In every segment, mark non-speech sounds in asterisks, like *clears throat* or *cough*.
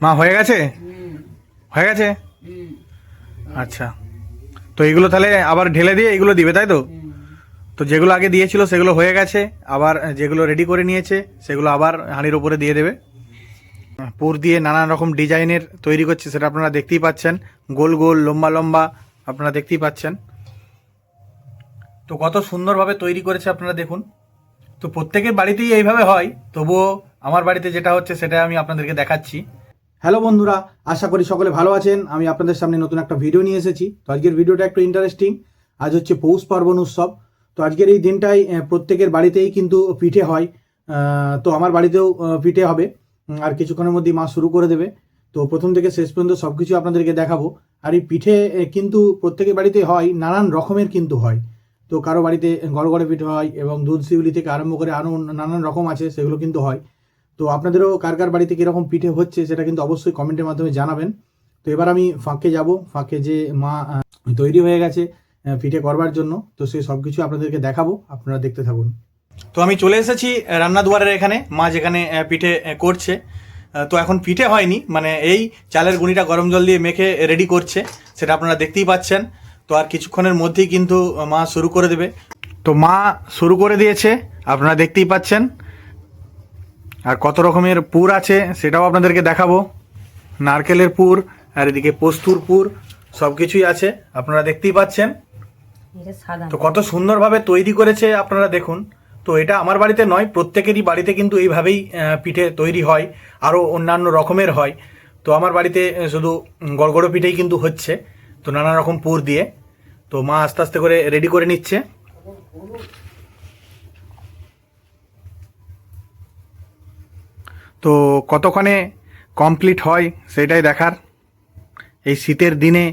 মা হয়ে গেছে? হয়ে গেছে? আচ্ছা। তো এগুলো তাহলে আবার ঢেলে দিয়ে এগুলো দিবে তাই তো? তো যেগুলো আগে দিয়েছিল সেগুলো হয়ে গেছে আবার যেগুলো রেডি করে নিয়েছে সেগুলো আবার হাঁড়ির উপরে দিয়ে দেবে। পুর দিয়ে নানান রকম ডিজাইনের তৈরি করছে সেটা আপনারা দেখতেই পাচ্ছেন। গোল গোল লম্বা লম্বা আপনারা দেখতেই পাচ্ছেন। তো কত সুন্দরভাবে তৈরি করেছে আপনারা দেখুন। তো প্রত্যেকের বাড়িতেই এইভাবে হয় তবুও আমার বাড়িতে যেটা হচ্ছে সেটা আমি আপনাদেরকে দেখাচ্ছি। হ্যালো বন্ধুরা, আশা করি সকলে ভালো আছেন। আমি আপনাদের সামনে নতুন একটা ভিডিও নিয়ে এসেছি। তো আজকের ভিডিওটা একটু ইন্টারেস্টিং আজ হচ্ছে পৌষ পার্বণ উৎসব। তো আজকের এই দিনটাই প্রত্যেকের বাড়িতেই কিন্তু পিঠে হয়। তো আমার বাড়িতেও পিঠে হবে। আর কিছুক্ষণের মধ্যেই মা শুরু করে দেবে। তো প্রথম থেকে শেষ পর্যন্ত সব কিছু আপনাদেরকে দেখাবো। আর এই পিঠে কিন্তু প্রত্যেকের বাড়িতে হয়, নানান রকমের কিন্তু হয়। তো কারও বাড়িতে গড়গড়ে পিঠে হয় এবং দুধ শিউলি থেকে আরম্ভ করে আরও নানান রকম আছে, সেগুলো কিন্তু হয়। তো আপনাদেরও কার কার বাড়িতে কীরকম পিঠে হচ্ছে সেটা কিন্তু অবশ্যই কমেন্টের মাধ্যমে জানাবেন। তো এবার আমি ফাঁকে যাব, ফাঁকে যে মা তৈরি হয়ে গেছে পিঠে করবার জন্য, তো সেই সব কিছু আপনাদেরকে দেখাবো, আপনারা দেখতে থাকুন। তো আমি চলে এসেছি রান্না দুয়ারের এখানে, মা যেখানে পিঠে করছে। তো এখন পিঠে হয়নি মানে এই চালের গুঁড়িটা গরম জল দিয়ে মেখে রেডি করছে, সেটা আপনারা দেখতেই পাচ্ছেন। তো আর কিছুক্ষণের মধ্যেই কিন্তু মা শুরু করে দেবে। তো মা শুরু করে দিয়েছে, আপনারা দেখতেই পাচ্ছেন। আর কত রকমের পুর আছে সেটাও আপনাদেরকে দেখাবো। নারকেলের পুর আর এদিকে পোস্তুর পুর সব কিছুই আছে আপনারা দেখতেই পাচ্ছেন। তো কত সুন্দরভাবে তৈরি করেছে আপনারা দেখুন। তো এটা আমার বাড়িতে নয় প্রত্যেকেরই বাড়িতে কিন্তু এইভাবেই পিঠে তৈরি হয় আরও অন্যান্য রকমের হয়। তো আমার বাড়িতে শুধু গড়গড়ো পিঠেই কিন্তু হচ্ছে তো নানা রকম পুর দিয়ে। তো মা আস্তে আস্তে করে রেডি করে নিচ্ছে। তো কতক্ষণে কমপ্লিট হয় সেটাই দেখার। এই শীতের দিনে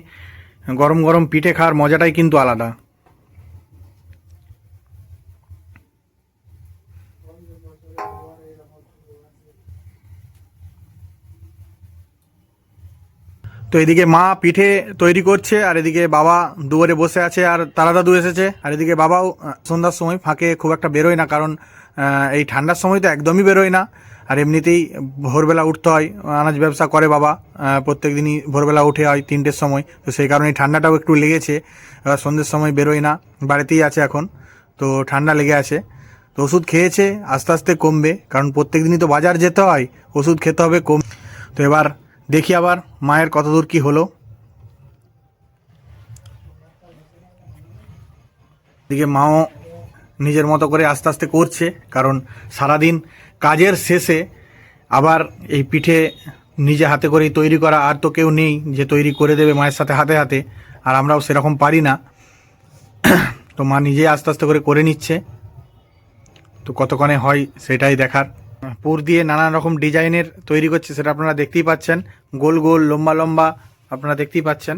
গরম গরম পিঠে খাওয়ার মজাটাই কিন্তু আলাদা। তো এদিকে মা পিঠে তৈরি করছে, আর এদিকে বাবা দুয়ারে বসে আছে, আর তারা দাদু এসেছে, আর এদিকে বাবাও সন্ধ্যার সময় ফাঁকে খুব একটা বেরোয় না, কারণ এই ঠান্ডার সময় তো একদমই বেরোয় না। আর এমনিতেই ভোরবেলা উঠতে হয়, আনাজ ব্যবসা করে বাবা প্রত্যেক দিনই ভোরবেলা উঠে হয় তিনটের সময়। তো সেই কারণে ঠান্ডাটাও একটু লেগেছে সন্ধ্যের সময় বেরোয় না, বাড়িতেই আছে এখন। তো ঠান্ডা লেগে আছে। তো ওষুধ খেয়েছে, আস্তে আস্তে কমবে, কারণ প্রত্যেক দিনই তো বাজার যেতে হয়, ওষুধ খেতে হবে কম। তো এবার দেখি আবার মায়ের কতদূর কি হলো। দিকে মাও নিজের মতো করে আস্তে আস্তে করছে, কারণ সারাদিন কাজের শেষে আবার এই পিঠে নিজে হাতে করেই তৈরি করা আর তো কেউ নেই যে তৈরি করে দেবে মায়ের সাথে হাতে হাতে, আর আমরাও সেরকম পারি না। তো মা নিজে আস্তে আস্তে করে করে নিচ্ছে। তো কতক্ষণে হয় সেটাই দেখার। পুর দিয়ে নানান রকম ডিজাইনের তৈরি করছে সেটা আপনারা দেখতেই পাচ্ছেন। গোল গোল, লম্বা লম্বা আপনারা দেখতেই পাচ্ছেন।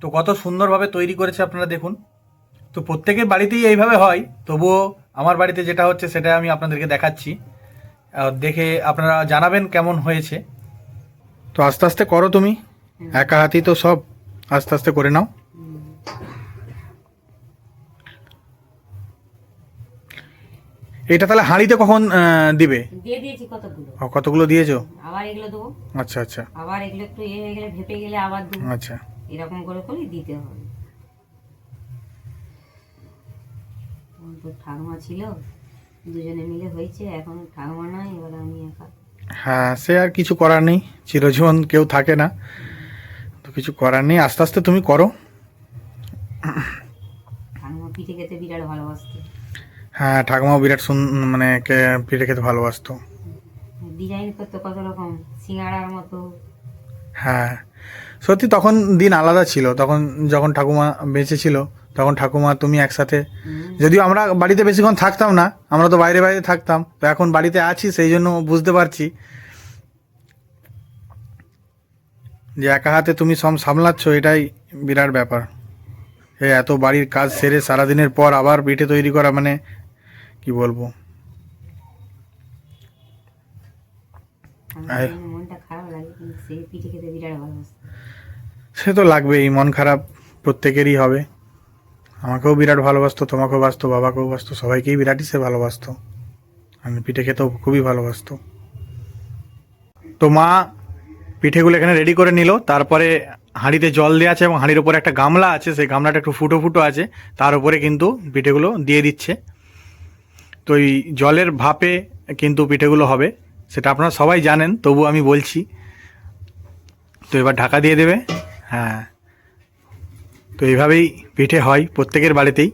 তো কত সুন্দরভাবে তৈরি করেছে আপনারা দেখুন। তো প্রত্যেকের বাড়িতেই এইভাবে হয়। তবুও আমার বাড়িতে যেটা হচ্ছে সেটা আমি আপনাদেরকে দেখাচ্ছি। আর দেখে আপনারা জানাবেন কেমন হয়েছে। তো আস্তে আস্তে করো তুমি। একা হাতেই তো সব আস্তে আস্তে করে নাও। এটা তাহলে হাঁড়িতে কখন দিবে? দিয়ে দিয়েছি কতগুলো। ও, কতগুলো দিয়েছ? আবার এগুলো দেবো। আচ্ছা আচ্ছা। আবার এগুলো একটু ইয়ে হয়ে গেলে ভেপে গেলে আবার দেবো। আচ্ছা। এরকম করে করে দিতে হবে। আমার তো ঠাকুমা ছিল দুজনে মিলে হয়েছে এখন ঠাকুমা নাই এবার আমি একা। হ্যাঁ সে আর কিছু করার নেই চিরজীবন কেউ থাকে না তো কিছু করার নেই। আস্তে আস্তে তুমি করো। ঠাকুমা পিঠে খেতে বিরাট ভালোবাসতো। হ্যাঁ ঠাকুমাও বিরাট সুন মানে পিঠে খেতে ভালোবাসতো। ডিজাইন করতো কত রকম সিঙ্গাড়ার মতো। হ্যাঁ সত্যি তখন দিন আলাদা ছিল তখন যখন ঠাকুমা বেঁচে ছিল তখন ঠাকুমা তুমি একসাথে। যদিও আমরা বাড়িতে বেশিক্ষণ থাকতাম না আমরা তো বাইরে বাইরে থাকতাম তো এখন বাড়িতে আছি সেই জন্য বুঝতে পারছি। যে একা হাতে তুমি সব সামলাচ্ছ এটাই বিরাট ব্যাপার। এত বাড়ির কাজ সেরে সারাদিনের পর আবার পিঠে তৈরি করা মানে কি বলব? সে তো লাগবেই মন খারাপ প্রত্যেকেরই হবে। আমাকেও বিরাট ভালোবাসতো, তোমাকেও বাসতো বাবাকেও বাসতো সবাইকেই বিরাটই সে ভালোবাসতো। আমি পিঠে খেতেও খুবই ভালোবাসতো। তো মা পিঠেগুলো এখানে রেডি করে নিল, তারপরে হাঁড়িতে জল দেওয়া আছে এবং হাঁড়ির উপরে একটা গামলা আছে, সেই গামলাটা একটু ফুটো ফুটো আছে, তার উপরে কিন্তু পিঠেগুলো দিয়ে দিচ্ছে। তো এই জলের ভাপে কিন্তু পিঠেগুলো হবে, সেটা আপনারা সবাই জানেন, তবু আমি বলছি। তো এবার ঢাকা দিয়ে দেবে। হ্যাঁ। তো এইভাবেই পিঠে হয় প্রত্যেকের বাড়িতেই।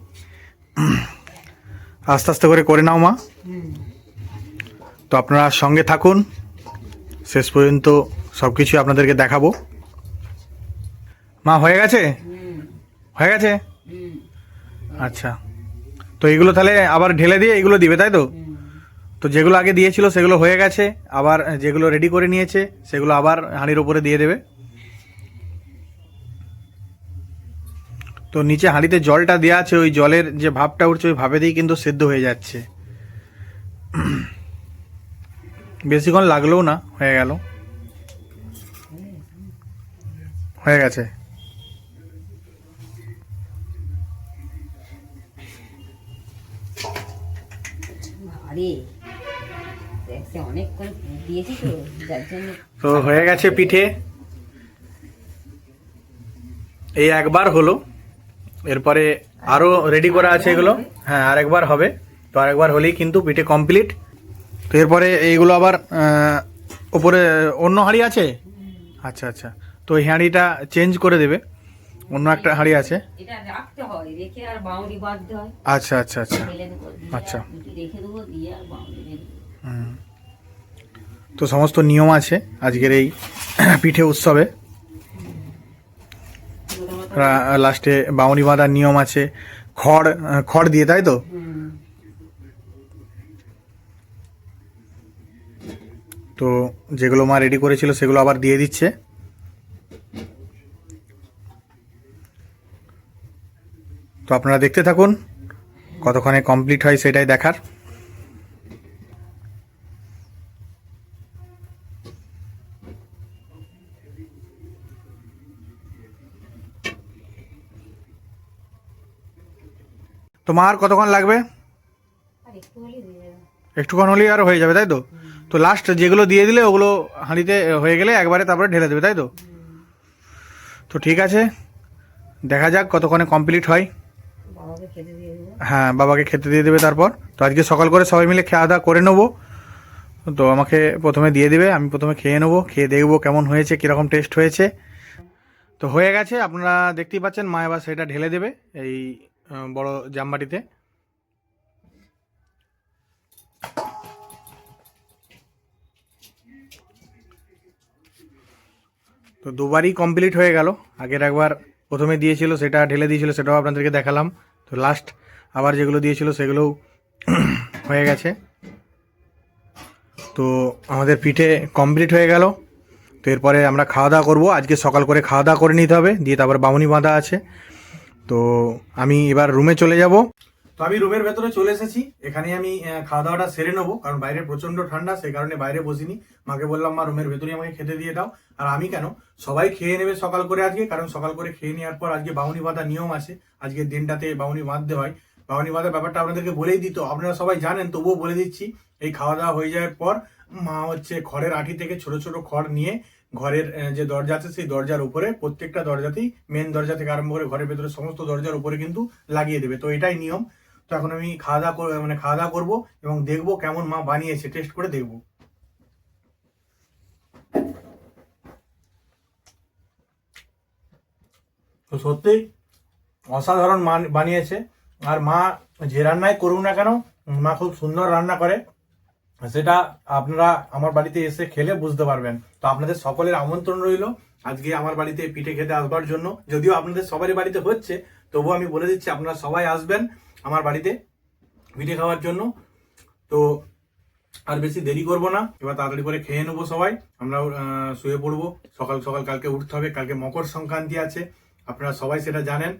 আস্তে আস্তে করে করে নাও মা। তো আপনারা সঙ্গে থাকুন। শেষ পর্যন্ত সব কিছু আপনাদেরকে দেখাবো। মা, হয়ে গেছে? হয়ে গেছে? আচ্ছা। তো এগুলো তাহলে আবার ঢেলে দিয়ে এগুলো দিবে, তাই তো? তো যেগুলো আগে দিয়েছিল সেগুলো হয়ে গেছে। আবার যেগুলো রেডি করে নিয়েছে, সেগুলো আবার হাঁড়ির ওপরে দিয়ে দেবে। তো নিচে হাঁড়িতে জলটা দেওয়া আছে ওই জলের যে ভাবটা উঠছে ওই ভাবেতেই কিন্তু সেদ্ধ হয়ে যাচ্ছে। বেশিক্ষণ লাগলেও না হয়ে গেল। হয়ে গেছে। তো হয়ে গেছে পিঠে। এই একবার হলো। এরপরে আরও রেডি করা আছে এগুলো। হ্যাঁ আরেকবার হবে। তো আরেকবার হলেই কিন্তু পিঠে কমপ্লিট তো এরপরে এইগুলো আবার ওপরে অন্য হাঁড়ি আছে? আচ্ছা আচ্ছা। তো এই হাঁড়িটা চেঞ্জ করে দেবে। অন্য একটা হাঁড়ি আছে। আচ্ছা আচ্ছা আচ্ছা। আচ্ছা। তো সমস্ত নিয়ম আছে আজকের এই *clears throat* পিঠে উৎসবে। লাস্টে বাউনি বাঁধার নিয়ম আছে, খড় খড় দিয়ে, তাই তো? তো যেগুলো মা রেডি করেছিল সেগুলো আবার দিয়ে দিচ্ছে। তো আপনারা দেখতে থাকুন কতক্ষণে কমপ্লিট হয় সেটাই দেখার। তো কতক্ষণ লাগবে? একটুক্ষণ হলেই আর হয়ে যাবে, তাই তো? তো লাস্ট যেগুলো দিয়ে দিলে ওগুলো হাঁড়িতে হয়ে গেলে একবারে তারপরে ঢেলে দেবে, তাই তো? তো ঠিক আছে, দেখা যাক কতক্ষণে কমপ্লিট হয়। হ্যাঁ বাবাকে খেতে দিয়ে দেবে তারপর। তো আজকে সকাল করে সবাই মিলে খাওয়া দাওয়া করে নেব। তো আমাকে প্রথমে দিয়ে দেবে, আমি প্রথমে খেয়ে নেব, খেয়ে দেখব কেমন হয়েছে, কীরকম টেস্ট হয়েছে। তো হয়ে গেছে, আপনারা দেখতেই পাচ্ছেন, মা এবার সেটা ঢেলে দেবে, এই বড় জামবাটিতে। তো দুবারই কমপ্লিট হয়ে গেল। আগের একবার প্রথমে দিয়েছিল, সেটা ঢেলে দিয়েছিল, সেটাও আপনাদেরকে দেখালাম। তো লাস্ট আবার যেগুলো দিয়েছিল, সেগুলোও *clears throat* হয়ে গেছে। তো আমাদের পিঠে কমপ্লিট হয়ে গেল। তো এরপরে আমরা খাওয়া দাওয়া করব। আজকে সকাল করে খাওয়া দাওয়া করে নিতে হবে। দিয়ে তারপর বামুনি বাঁধা আছে। তো আমি এবার রুমে চলে যাব। তো আমি রুমের ভেতরে চলে এসেছি। এখানে আমি খাওয়া দাওয়াটা সেরে নেব। কারণ বাইরে প্রচণ্ড ঠান্ডা, সেই কারণে বাইরে বসিনি। মাকে বললাম, মা রুমের ভেতরে আমাকে খেতে দিয়ে দাও। আর আমি কেন? সবাই খেয়ে নেবে সকাল করে আজকে, কারণ সকাল করে খেয়ে নেওয়ার পর আজকে বাউনি বাঁধার নিয়ম আছে। আজকের দিনটাতে বাউনি বাঁধতে হয়। বাউনি বাঁধার ব্যাপারটা আপনাদেরকে বলেই দিত আপনারা সবাই জানেন, তবুও বলে দিচ্ছি, এই খাওয়া দাওয়া হয়ে যাওয়ার পর মা হচ্ছে খড়ের আঠি থেকে ছোট ছোট খড় নিয়ে ঘরের যে দরজা আছে, সেই দরজার উপরে প্রত্যেকটা দরজাতেই মেন দরজা থেকে আরম্ভ করে ঘরের ভেতরে সমস্ত দরজার উপরে কিন্তু লাগিয়ে দেবে। তো এটাই নিয়ম। তো এখন আমি খাওয়া দাওয়া মানে খাওয়া দাওয়া করব এবং দেখব কেমন মা বানিয়েছে টেস্ট করে দেখব। তো সত্যি অসাধারণ বানিয়েছে। আর মা যে রান্নাই করুক না কেন, মা খুব সুন্দর রান্না করে। সেটা আপনারা আমার বাড়িতে এসে খেলে বুঝতে পারবেন। তো আপনাদের সকলের আমন্ত্রণ রইল। আজকে আমার বাড়িতে পিঠে খেতে আসবার জন্য। যদিও আপনাদের সবারই বাড়িতে হচ্ছে তবুও আমি বলে দিচ্ছি আপনারা সবাই আসবেন আমার বাড়িতে পিঠে খাওয়ার জন্য। তো আর বেশি দেরি করব না। এবার তাড়াতাড়ি করে খেয়ে নেব সবাই। আমরাও আহ, শুয়ে পড়ব। সকাল সকাল কালকে উঠতে হবে। কালকে মকর সংক্রান্তি আছে। আপনারা সবাই সেটা জানেন।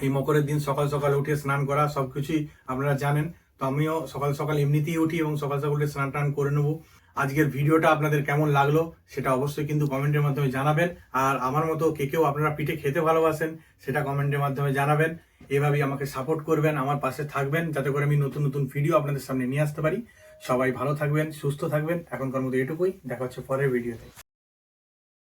এই মকরের দিন সকাল সকাল উঠে স্নান করা সবকিছুই আপনারা জানেন। তো আমিও সকাল সকাল এমনিতেই উঠি এবং সকাল সকাল উঠে স্নান টান করে নেব। আজকের ভিডিওটা আপনাদের কেমন লাগল সেটা অবশ্যই কিন্তু কমেন্টের মাধ্যমে জানাবেন। আর আমার মতো কে কেউ আপনারা পিঠে খেতে ভালোবাসেন সেটা কমেন্টের মাধ্যমে জানাবেন। এভাবেই আমাকে সাপোর্ট করবেন, আমার পাশে থাকবেন, যাতে করে আমি নতুন নতুন ভিডিও আপনাদের সামনে নিয়ে আসতে পারি। সবাই ভালো থাকবেন, সুস্থ থাকবেন। এখনকার মতো এটুকুই। দেখা হচ্ছে পরের ভিডিওতে